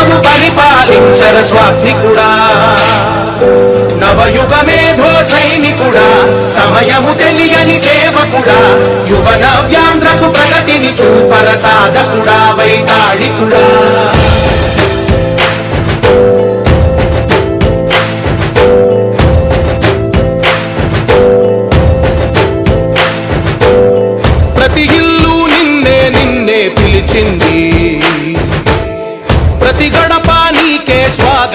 రామవు పరిపాలించర స్వామికుడా నవయుగ మేధో సైనికుడా సమయము తెలియని సేవకుడా యువన వ్యాంధ్రకు ప్రగతిని చూపర సాధకుడా వైతాళికుడా. ప్రతి ఇల్లు నిన్నే నిన్నే పిలిచింది.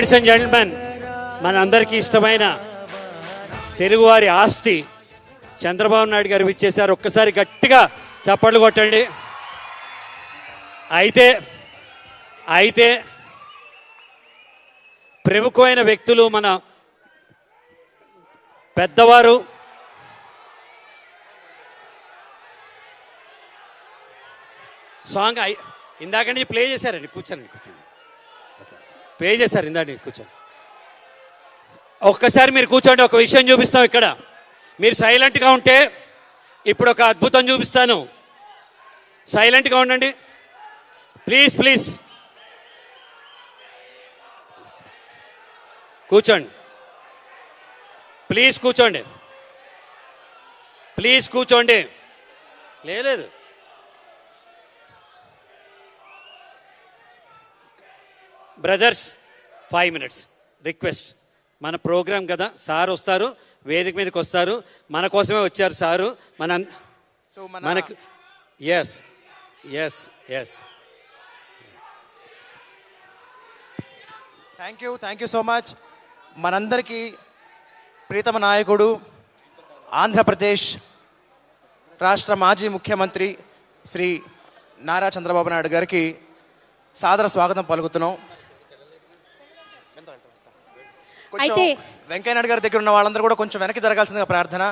లేడీస్ అండ్ జెంట్మెన్ మన అందరికీ ఇష్టమైన తెలుగువారి ఆస్తి చంద్రబాబు నాయుడు గారు ఇచ్చేశారు ఒక్కసారి గట్టిగా చప్పట్లు కొట్టండి. అయితే అయితే ప్రముఖమైన వ్యక్తులు మన పెద్దవారు సాంగ్ ఇందాక నుంచి ప్లే చేశారండి కూర్చోండి కూర్చోండి. పే చేశారు ఇందండి కూర్చోండి. ఒక్కసారి మీరు కూర్చోండి ఒక విషయం చూపిస్తాం ఇక్కడ. మీరు సైలెంట్గా ఉంటే ఇప్పుడు ఒక అద్భుతం చూపిస్తాను. సైలెంట్గా ఉండండి. Please please. కూర్చోండి. ప్లీజ్ కూర్చోండి. ప్లీజ్ కూర్చోండి. లేదు. Brothers five minutes. రిక్వెస్ట్. మన ప్రోగ్రామ్ కదా సార్ వస్తారు వేదిక మీదకి వస్తారు. మన కోసమే వచ్చారు సారు. మన సో మన మనకు yes yes yes thank you thank you so much మనందరికీ ప్రీతమ నాయకుడు ఆంధ్రప్రదేశ్ రాష్ట్ర మాజీ ముఖ్యమంత్రి శ్రీ నారా చంద్రబాబు నాయుడు గారికి సాదర స్వాగతం పలుకుతున్నాం. అయితే- వెంకయ్య నాయుడు గారి దగ్గర ఉన్న వాళ్ళందరూ కూడా కొంచెం వెనక్కి జరగాల్సిందిగా ప్రార్థన.